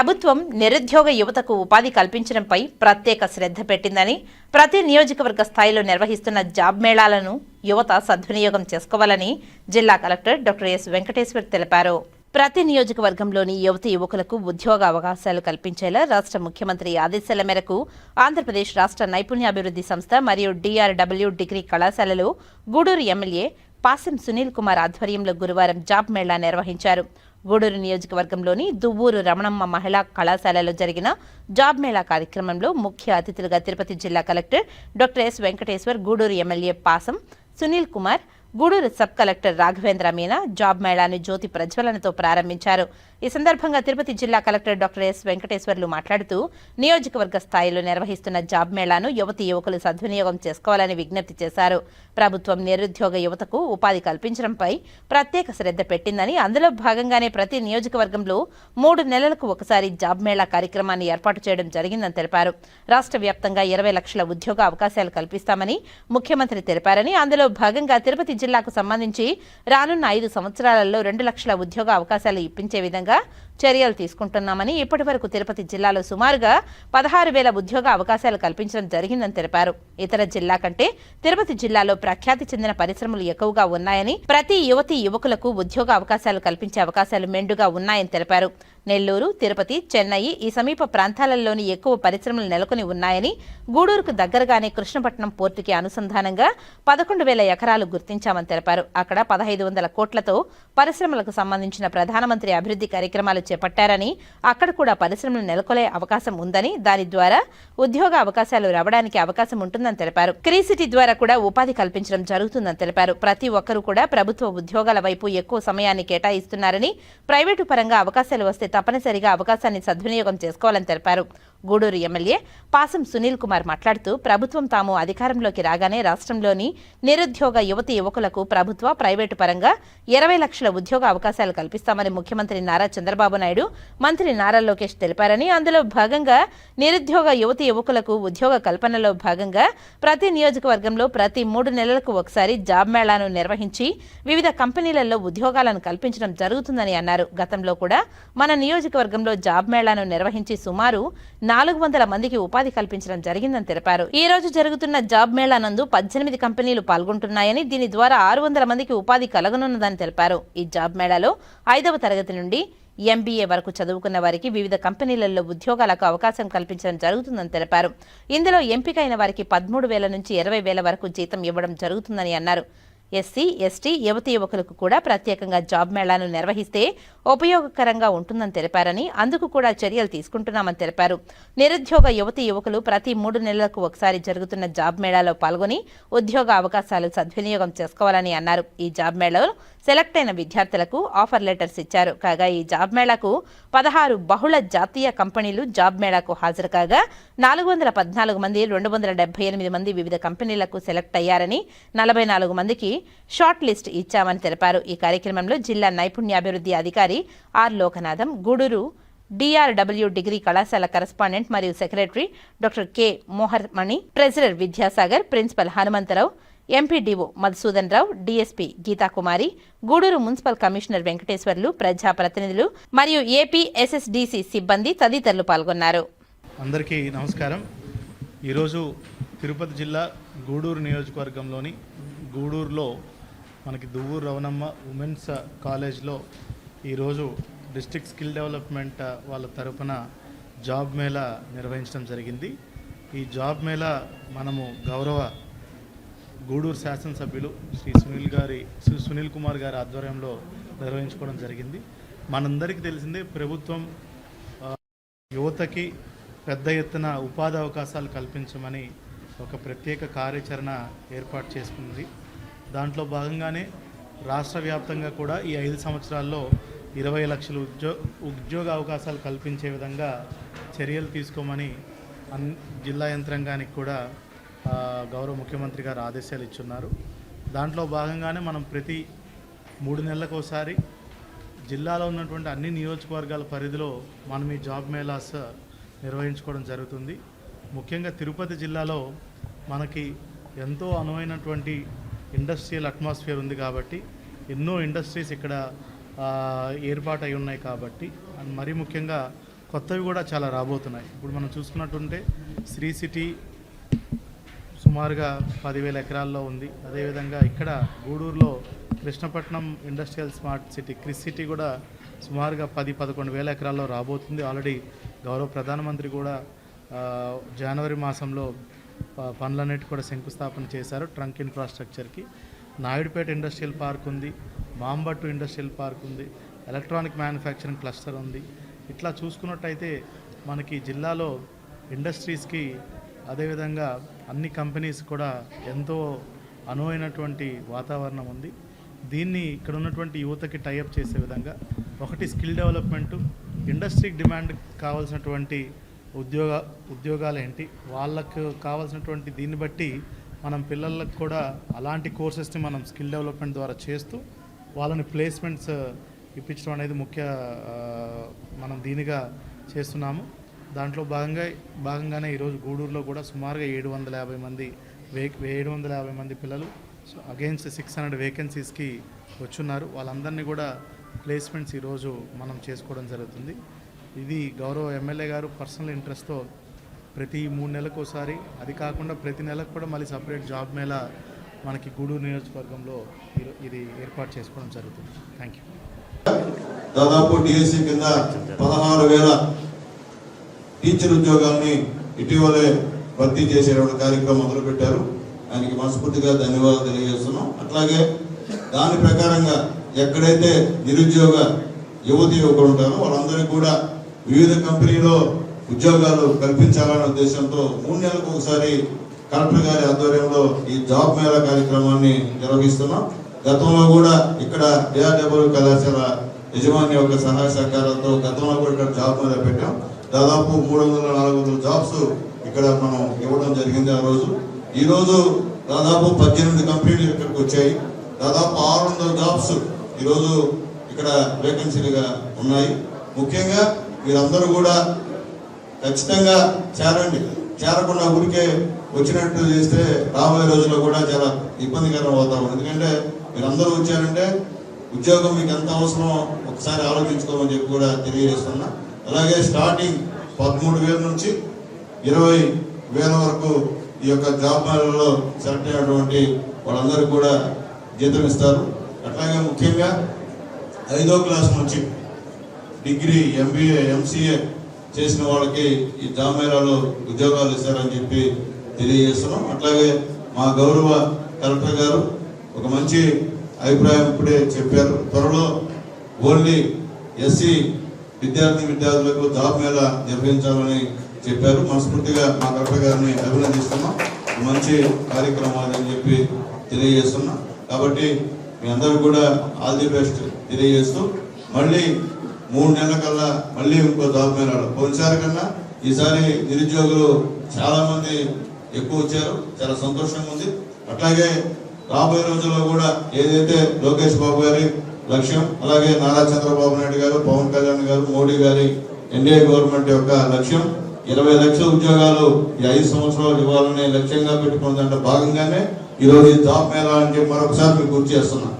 ప్రభుత్వం నిరుద్యోగ యువతకు ఉపాధి కల్పించడంపై ప్రత్యేక శ్రద్ధ పెట్టిందని ప్రతి నియోజకవర్గ స్థాయిలో నిర్వహిస్తున్న జాబ్ మేళాలను యువత సద్వినియోగం చేసుకోవాలని జిల్లా కలెక్టర్ డాక్టర్ ఎస్ వెంకటేశ్వర్ తెలిపారు. ప్రతి నియోజకవర్గంలోని యువతి యువకులకు ఉద్యోగ అవకాశాలు కల్పించేలా రాష్ట్ర ముఖ్యమంత్రి ఆదేశాల మేరకు ఆంధ్రప్రదేశ్ రాష్ట్ర నైపుణ్యాభివృద్ధి సంస్థ మరియు డిఆర్డబ్ల్యూ డిగ్రీ కళాశాలలో గూడూరు ఎమ్మెల్యే పాసెం సునీల్ కుమార్ ఆధ్వర్యంలో గురువారం జాబ్ మేళా నిర్వహించారు. గూడూరు నియోజకవర్గంలోని దువ్వూరు రమణమ్మ మహిళా కళాశాలలో జరిగిన జాబ్ మేళా కార్యక్రమంలో ముఖ్య అతిథులుగా తిరుపతి జిల్లా collector doctor S Venkateshwar Gudur MLA Pasam Sunil Kumar Gudur sub collector Raghavendra Meena job మేళాను జ్యోతి ప్రజ్వలనతో ప్రారంభించారు. ఈ సందర్భంగా తిరుపతి జిల్లా కలెక్టర్ డాక్టర్ ఎస్ వెంకటేశ్వర్లు మాట్లాడుతూ నియోజకవర్గ స్థాయిలో నిర్వహిస్తున్న జాబ్ మేళాను యువతి యువకులు సద్వినియోగం చేసుకోవాలని విజ్ఞప్తి చేశారు. ప్రభుత్వం నిరుద్యోగ యువతకు ఉపాధి కల్పించడంపై ప్రత్యేక శ్రద్ధ పెట్టిందని అందులో భాగంగానే ప్రతి నియోజకవర్గంలో మూడు నెలలకు ఒకసారి జాబ్ మేళా కార్యక్రమాన్ని ఏర్పాటు చేయడం జరిగిందని తెలిపారు. రాష్ట్ర వ్యాప్తంగా ఇరవై లక్షల ఉద్యోగ అవకాశాలు కల్పిస్తామని ముఖ్యమంత్రి తెలిపారని అందులో భాగంగా తిరుపతి జిల్లాకు సంబంధించి రానున్న ఐదు సంవత్సరాలలో రెండు లక్షల ఉద్యోగ అవకాశాలు ఇప్పించే విధంగా చర్యలు తీసుకుంటున్నామని ఇప్పటి వరకు తిరుపతి జిల్లాలో సుమారుగా పదహారు వేల ఉద్యోగ అవకాశాలు కల్పించడం జరిగిందని తెలిపారు. ఇతర జిల్లా కంటే తిరుపతి జిల్లాలో ప్రఖ్యాతి చెందిన పరిశ్రమలు ఎక్కువగా ఉన్నాయని ప్రతి యువతి యువకులకు ఉద్యోగ అవకాశాలు కల్పించే అవకాశాలు మెండుగా ఉన్నాయని తెలిపారు. నెల్లూరు తిరుపతి చెన్నై ఈ సమీప ప్రాంతాలలోని ఎక్కువ పరిశ్రమలు నెలకొని ఉన్నాయని గూడూరుకు దగ్గరగానే కృష్ణపట్నం పోర్టుకి అనుసంధానంగా పదకొండు వేల ఎకరాలు గుర్తించామని తెలిపారు. అక్కడ పదహైదు వందల కోట్లతో పరిశ్రమలకు సంబంధించిన ప్రధానమంత్రి అభివృద్ధి కార్యక్రమాలు చేపట్టారని అక్కడ కూడా పరిశ్రమలు నెలకొలే అవకాశం ఉందని దాని ద్వారా ఉద్యోగ అవకాశాలు రావడానికి అవకాశం ఉంటుందని తెలిపారు. క్రీసిటీ ద్వారా కూడా ఉపాధి కల్పించడం జరుగుతుందని తెలిపారు. ప్రతి ఒక్కరూ కూడా ప్రభుత్వ ఉద్యోగాల వైపు ఎక్కువ సమయాన్ని కేటాయిస్తున్నారని ప్రైవేటు పరంగా అవకాశాలు వస్తే తప్పనిసరిగా అవకాశాన్ని సద్వినియోగం చేసుకోవాలని తెలిపారు. గూడూరు ఎమ్మెల్యే పాసం సునీల్ కుమార్ మాట్లాడుతూ ప్రభుత్వం తాము అధికారంలోకి రాగానే రాష్ట్రంలోని నిరుద్యోగ యువతి యువకులకు ప్రభుత్వ ప్రైవేటు పరంగా ఇరవై లక్షల ఉద్యోగ అవకాశాలు కల్పిస్తామని ముఖ్యమంత్రి నారా చంద్రబాబు నాయుడు మంత్రి నారా లోకేష్ తెలిపారని అందులో భాగంగా నిరుద్యోగ యువతి యువకులకు ఉద్యోగ కల్పనలో భాగంగా ప్రతి నియోజకవర్గంలో ప్రతి మూడు నెలలకు ఒకసారి జాబ్ మేళాను నిర్వహించి వివిధ కంపెనీలలో ఉద్యోగాలను కల్పించడం జరుగుతుందని అన్నారు. గతంలో కూడా మన నియోజకవర్గంలో జాబ్ మేళాను నిర్వహించి సుమారు నాలుగు వందల మందికి ఉపాధి కల్పించడం జరిగిందని తెలిపారు. ఈ రోజు జరుగుతున్న జాబ్ మేళా నందు పద్దెనిమిది కంపెనీలు పాల్గొంటున్నాయని దీని ద్వారా ఆరు వందల మందికి ఉపాధి కలగనున్నదని తెలిపారు. ఈ జాబ్ మేళాలో ఐదవ తరగతి నుండి ఎంబీఏ వరకు చదువుకున్న వారికి వివిధ కంపెనీలలో ఉద్యోగాలకు అవకాశం కల్పించడం జరుగుతుందని తెలిపారు. ఇందులో ఎంపికైన వారికి పదమూడు వేల నుంచి ఇరవై వేల వరకు జీతం ఇవ్వడం జరుగుతుందని అన్నారు. ఎస్సీ ఎస్టీ యువతి యువకులకు కూడా ప్రత్యేకంగా జాబ్ మేళాను నిర్వహిస్తే ఉపయోగకరంగా ఉంటుందని తెలిపారని అందుకు కూడా చర్యలు తీసుకుంటున్నామని తెలిపారు. నిరుద్యోగ యువతి యువకులు ప్రతి మూడు నెలలకు ఒకసారి జరుగుతున్న జాబ్ మేళాలో పాల్గొని ఉద్యోగ అవకాశాలు సద్వినియోగం చేసుకోవాలని అన్నారు. ఈ జాబ్ మేళాలో సెలెక్ట్ అయిన విద్యార్థులకు ఆఫర్ లెటర్స్ ఇచ్చారు. కాగా ఈ జాబ్ మేళాకు పదహారు బహుళ జాతీయ కంపెనీలు జాబ్ మేళాకు హాజరు కాగా నాలుగు వందల పద్నాలుగు మంది రెండు వందల డెబ్బై ఎనిమిది మంది వివిధ కంపెనీలకు సెలెక్ట్ అయ్యారని నలభై నాలుగు మందికి షార్ట్ లిస్ట్ ఇచ్చామని తెలిపారు. ఈ కార్యక్రమంలో జిల్లా నైపుణ్యాభివృద్ధి అధికారి R Lokanatham Gudur DRW degree కళాశాల కరస్పాండెంట్ మరియు secretary doctor K Moharmani treasurer Vidyasagar principal Hanumantharao MPDO Madhusudan Rao DSP Geethakumari Gudur municipal commissioner Venkateswarlu ప్రజాప్రతినిధులు మరియు ఏపీ ఎస్ఎస్డిసి సిబ్బంది తదితరులు పాల్గొన్నారు. అందరికీ నమస్కారం. ఈరోజు తిరుపతి జిల్లా గూడూరు నియోజకవర్గంలోని గూడూరులో మనకి దువ్వూరు రవణమ్మ ఉమెన్స్ కాలేజ్లో ఈరోజు డిస్టిక్ స్కిల్ డెవలప్మెంట్ వాళ్ళ తరపున జాబ్ మేళా నిర్వహించడం జరిగింది. ఈ జాబ్ మేళా మనము గౌరవ గూడూరు శాసనసభ్యులు శ్రీ సునీల్ గారి శ్రీ సునీల్ కుమార్ గారి ఆధ్వర్యంలో నిర్వహించుకోవడం జరిగింది. మనందరికీ తెలిసిందే ప్రభుత్వం యువతకి పెద్ద ఎత్తున ఉపాధి అవకాశాలు కల్పించమని ఒక ప్రత్యేక కార్యాచరణ ఏర్పాటు చేసుకుంది. దాంట్లో భాగంగానే రాష్ట్ర వ్యాప్తంగా కూడా ఈ ఐదు సంవత్సరాల్లో ఇరవై లక్షల ఉద్యో ఉద్యోగ అవకాశాలు కల్పించే విధంగా చర్యలు తీసుకోమని అన్ జిల్లా యంత్రాంగానికి కూడా గౌరవ ముఖ్యమంత్రి గారు ఆదేశాలు ఇచ్చున్నారు. దాంట్లో భాగంగానే మనం ప్రతి మూడు నెలలకు ఒకసారి జిల్లాలో ఉన్నటువంటి అన్ని నియోజకవర్గాల పరిధిలో మనం ఈ జాబ్ మేళాస్ నిర్వహించుకోవడం జరుగుతుంది. ముఖ్యంగా తిరుపతి జిల్లాలో మనకి ఎంతో అనువైనటువంటి ఇండస్ట్రియల్ అట్మాస్ఫియర్ ఉంది కాబట్టి ఎన్నో ఇండస్ట్రీస్ ఇక్కడ ఏర్పాటు ఏర్పాటై ఉన్నాయి కాబట్టి అండ్ మరీ ముఖ్యంగా కొత్తవి కూడా చాలా రాబోతున్నాయి. ఇప్పుడు మనం చూసుకున్నట్టుంటే శ్రీ సిటీ సుమారుగా పదివేల ఎకరాల్లో ఉంది. అదేవిధంగా ఇక్కడ గూడూరులో Krishnapatnam industrial smart city KRIS city కూడా సుమారుగా పది పదకొండు వేల ఎకరాల్లో రాబోతుంది. ఆల్రెడీ గౌరవ ప్రధానమంత్రి కూడా జనవరి మాసంలో పనులన్నిటి కూడా శంకుస్థాపన చేశారు ట్రంక్ ఇన్ఫ్రాస్ట్రక్చర్కి. నాయుడుపేట ఇండస్ట్రియల్ పార్క్ ఉంది మాంబట్టు ఇండస్ట్రియల్ పార్క్ ఉంది ఎలక్ట్రానిక్ మ్యానుఫ్యాక్చరింగ్ క్లస్టర్ ఉంది. ఇట్లా చూసుకున్నట్టయితే మనకి జిల్లాలో ఇండస్ట్రీస్కి అదేవిధంగా అన్ని కంపెనీస్ కూడా ఎంతో అనువైనటువంటి వాతావరణం ఉంది. దీన్ని ఇక్కడ ఉన్నటువంటి యువతకి టైఅప్ చేసే విధంగా ఒకటి స్కిల్ డెవలప్మెంటు ఇండస్ట్రీకి డిమాండ్ కావాల్సినటువంటి ఉద్యోగ ఉద్యోగాలు ఏంటి వాళ్ళకు కావాల్సినటువంటి దీన్ని బట్టి మనం పిల్లలకు కూడా అలాంటి కోర్సెస్ని మనం స్కిల్ డెవలప్మెంట్ ద్వారా చేస్తూ వాళ్ళని ప్లేస్మెంట్స్ ఇప్పించడం అనేది ముఖ్య మనం దీనిగా చేస్తున్నాము. దాంట్లో భాగంగా భాగంగానే ఈరోజు గూడూరులో కూడా సుమారుగా ఏడు వందల యాభై మంది వే ఏడు వందల యాభై మంది పిల్లలు సో అగైన్స్ సిక్స్ హండ్రెడ్ వేకెన్సీస్కి వచ్చున్నారు. వాళ్ళందరినీ కూడా ప్లేస్మెంట్స్ ఈరోజు మనం చేసుకోవడం జరుగుతుంది. ఇది గౌరవ ఎమ్మెల్యే గారు పర్సనల్ ఇంట్రెస్ట్తో ప్రతి మూడు నెలలకు ఒకసారి అది కాకుండా ప్రతి నెలకు కూడా మళ్ళీ సపరేట్ జాబ్ మేళ మనకి గూడూరు నియోజకవర్గంలో ఇది ఏర్పాటు చేసుకోవడం జరుగుతుంది. థ్యాంక్ యూ దాదాపు డిఎస్సి కింద పదహారు వేల టీచర్ ఉద్యోగాల్ని ఇటీవలే భర్తీ చేసేటువంటి కార్యక్రమం మొదలుపెట్టారు. ఆయనకి మనస్ఫూర్తిగా ధన్యవాదాలు తెలియజేస్తున్నాం. అట్లాగే దాని ప్రకారంగా ఎక్కడైతే నిరుద్యోగ యువతి యువకులు ఉంటారో వాళ్ళందరికీ కూడా వివిధ కంపెనీలో ఉద్యోగాలు కల్పించాలనే ఉద్దేశంతో మూడు నెలలకు ఒకసారి కలెక్టర్ గారి ఆధ్వర్యంలో ఈ జాబ్ మేళా కార్యక్రమాన్ని నిర్వహిస్తున్నాం. గతంలో కూడా ఇక్కడ ఏఆర్డబ్ల్యూ కళాశాల యజమాని యొక్క సహాయ సహకారాలతో గతంలో కూడా ఇక్కడ జాబ్ మేళా పెట్టాం. దాదాపు మూడు వందల నాలుగు వందల జాబ్స్ ఇక్కడ మనం ఇవ్వడం జరిగింది ఆ రోజు. ఈరోజు దాదాపు పద్దెనిమిది కంపెనీలు ఇక్కడికి వచ్చాయి. దాదాపు ఆరు వందల జాబ్స్ ఈరోజు ఇక్కడ వేకెన్సీలుగా ఉన్నాయి. ముఖ్యంగా మీరందరూ కూడా ఖచ్చితంగా చేరండి. చేరకుండా ఊరికే వచ్చినట్టు చేస్తే రాబోయే రోజుల్లో కూడా చాలా ఇబ్బందికరం అవుతాం ఎందుకంటే మీరందరూ వచ్చారంటే ఉద్యోగం మీకు ఎంత అవసరమో ఒకసారి ఆలోచించుకోమని చెప్పి కూడా తెలియజేస్తున్నా. అలాగే స్టార్టింగ్ పదమూడు వేల నుంచి ఇరవై వేల వరకు ఈ యొక్క జాబ్ మేళలో సెలెక్ట్ అయినటువంటి వాళ్ళందరూ కూడా జీతం ఇస్తారు. అట్లాగే ముఖ్యంగా ఐదో క్లాస్ నుంచి డిగ్రీ ఎంబీఏ ఎంసీఏ చేసిన వాళ్ళకి ఈ జాబ్ ఉద్యోగాలు ఇస్తారని చెప్పి తెలియజేస్తున్నాం. అట్లాగే మా గౌరవ కలెక్టర్ గారు ఒక మంచి అభిప్రాయం ఇప్పుడే చెప్పారు. త్వరలో ఓన్లీ ఎస్సీ విద్యార్థి విద్యార్థులకు జాబ్ మేళా నిర్వహించాలని చెప్పారు. మనస్ఫూర్తిగా మా కలెక్టర్ గారిని అభినందిస్తున్నాం. మంచి కార్యక్రమాలు అని చెప్పి తెలియజేస్తున్నాం. కాబట్టి మీ అందరూ కూడా ఆల్ ది బెస్ట్ తెలియజేస్తూ మళ్ళీ మూడు నెలల కల్లా మళ్ళీ ఇంకో జాబ్ మేళాలు పోయినసారి కన్నా ఈసారి నిరుద్యోగులు చాలా మంది ఎక్కువ వచ్చారు. చాలా సంతోషంగా ఉంది. అట్లాగే రాబోయే రోజుల్లో కూడా ఏదైతే లోకేష్ బాబు గారి లక్ష్యం అలాగే నారా చంద్రబాబు నాయుడు గారు పవన్ కళ్యాణ్ గారు మోడీ గారి ఎన్డీఏ గవర్నమెంట్ యొక్క లక్ష్యం ఇరవై లక్షల ఉద్యోగాలు ఈ ఐదు సంవత్సరాలు ఇవ్వాలనే లక్ష్యంగా పెట్టుకున్న దాంట్లో భాగంగానే ఈరోజు ఈ జాబ్ మేళా అని చెప్పి మరొకసారి మీకు గుర్తు చేస్తున్నాను